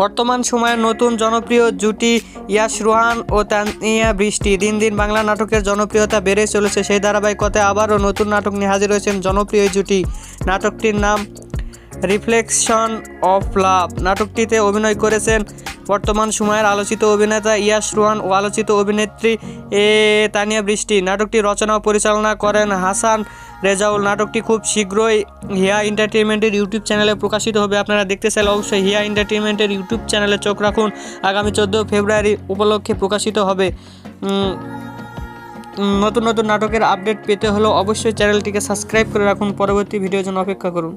বর্তমান সময়ের নতুন জনপ্রিয় জুটি ইয়াশ রোহান ও তানিয়া বৃষ্টি। দিন দিন বাংলা নাটকের জনপ্রিয়তা বেড়ে চলেছে সেই ধারাবাহিকতায় আবারও নতুন নাটক নিয়ে হাজির হয়েছেন জনপ্রিয় জুটি। নাটকটির নাম রিফ্লেকশন অফ লাভ। নাটকটিতে অভিনয় করেছেন বর্তমান সময়ের আলোচিত অভিনেতা ইয়াশ রোহান ও আলোচিত অভিনেত্রী এ তানিয়া বৃষ্টি। নাটকটি রচনা ও পরিচালনা করেন হাসান রেজাউল। নাটকটি খুব শীঘ্রই হিয়া এন্টারটেনমেন্টের ইউটিউব চ্যানেলে প্রকাশিত হবে। আপনারা দেখতে চাইলে অবশ্যই হিয়া এন্টারটেনমেন্টের ইউটিউব চ্যানেলে চোখ রাখুন। আগামী চোদ্দ ফেব্রুয়ারি উপলক্ষে প্রকাশিত হবে। নতুন নতুন নাটকের আপডেট পেতে হলেও অবশ্যই চ্যানেলটিকে সাবস্ক্রাইব করে রাখুন। পরবর্তী ভিডিওর জন্য অপেক্ষা করুন।